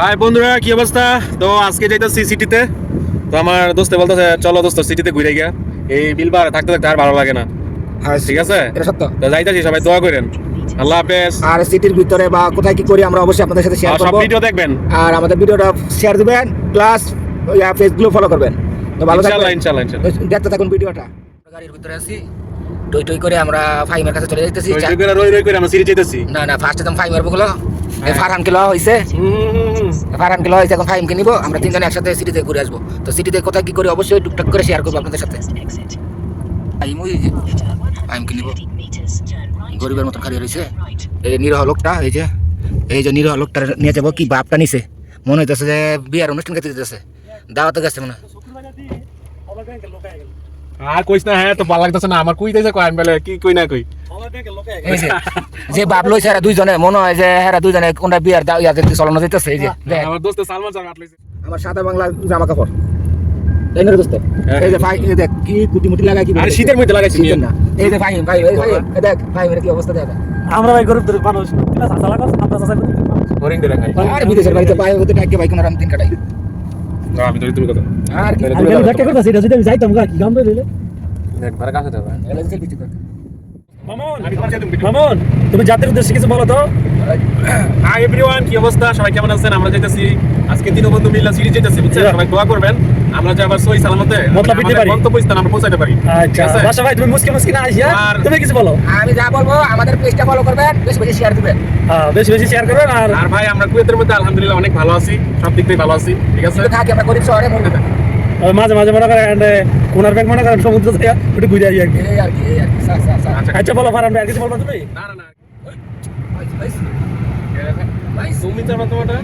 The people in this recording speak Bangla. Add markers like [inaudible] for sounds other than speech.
হাই বন্ধুরা কি অবস্থা? তো আজকে যাইতেছি সিটিতে। তো আমার দোস্তে বলতেছে চলো দোস্ত সিটিতে ঘুরে গিয়া এই বিলবার থাকতে থাকতে আর ভালো লাগে না। হ্যাঁ ঠিক আছে? এটা সত্য। তো যাইতেছি সবাই দোয়া করেন। আল্লাহ হাফেজ। আর সিটির ভিতরে বা কোথায় কি করি আমরা অবশ্যই আপনাদের সাথে শেয়ার করব। ভিডিও দেখবেন। আর আমাদের ভিডিওটা শেয়ার দিবেন প্লাস ফেসগুলো ফলো করবেন। তো ভালো থাকবেন। ইনশাআল্লাহ ইনশাআল্লাহ দেখতে থাকুন ভিডিওটা। গাড়ির ভিতরে আছি। টই টই করে আমরা ফাইমের কাছে চলে যাইতেছি। রই রই করে রই রই করে আমরা সিটি যাইতেছি। না না ফার্স্ট একদম ফাইমের বগুলো। হ্যাঁ। ফারহান কিলো হয়েছে হুম, ফারহান কিলো হয়েছে, এখন ফাইমকে নিবো, আমরা তিনজন একসাথে সিটিতে ঘুরে আসব। তো সিটিতে কোথায় কি করি অবশ্যই টুকটাক করে শেয়ার করব আপনাদের সাথে। ফাইম ওই গরিবের মতন খালি রয়েছে। এই নিরহ লোকটা, এই যে এই যে নিরহ লোকটা নিয়ে যাব, কি বাপটা নিছে? মনে হইতেছে যে বিয়ার অনুষ্ঠান খেতে দিতেছে দাওয়াতে গেছে মনে হয়। আর কইস না হ্যাঁ তো ভালো লাগতেছে না আমার কই দিয়েছে কয় আমি বলে কি কই না কই? এই যে [laughs] যে বাপ লইছে এরা দুইজনে মনে হয় যে এরা দুইজনে কোনটা বিয়ার দাও ইয়াদের চলানো দিতেছে এই যে আমার দোস্ত সালমান লইছে আমার সাদা বাংলা জামা কাপড়। না দোস্ত হ্যাঁ। এই যে ভাই এই দেখ কি কুটি মুটি লাগাই কি আরে শীতের মধ্যে লাগাইছি না। এই যে ভাই ভাই এই ভাই দেখ ভাই এর কি অবস্থা দেখ। আমরা ভাই গরিব দরিব মানুষ। লাগাস আমরা করি বোরিং করে আর বিদেশের বাড়িতে পাই হতে টাকে ভাই কোন রাম তিন কাটাই। আমি ধরি তুমি কথা আর আমি তুমি ব্যাখ্যা করতেছি এটা যদি আমি যাইতাম গা কি গাম দিলে? একবার কাছে যাবে এলাকার কিছু মামুন! মামুন তুমি জাতির উদ্দেশ্যে কিছু বলো তো। হাই এভরিওয়ান কি অবস্থা? সবাই কেমন আছেন? আমরা যাইতেছি। আজকে তিন বন্ধু মিল্লা সিরিজ যাইতেছি বুঝছেন? সবাই দোয়া করবেন। আমরা যে আবার সই সালামতে মতলব দিতে পারি। গন্তব্যস্থান আমরা পৌঁছাতে পারি। আচ্ছা। বাসা ভাই তুমি মুসকে মুসকে না আসিয়া তুমি কিছু বলো। আমি যা বলব আমাদের পেজটা ফলো করবেন বেশি বেশি শেয়ার দিবেন। হ্যাঁ বেশি বেশি শেয়ার করবেন আর আর ভাই আমরা কুয়েতের মধ্যে আলহামদুলিল্লাহ অনেক ভালো আছি সব দিক থেকে ভালো আছি ঠিক আছে? থাকি আমরা গরিব শহরে মরবে। মাঝে মাঝে মনে করেন কোনার ব্যাগ মনে করেন সমুদ্র থেকে একটু ঘুরে আসি আর কি। আচ্ছা। আচ্ছা বলো ফারান ভাই আর কিছু বলব তুমি? না না না। ভাই ভাই ভাই তুমি তোমারটা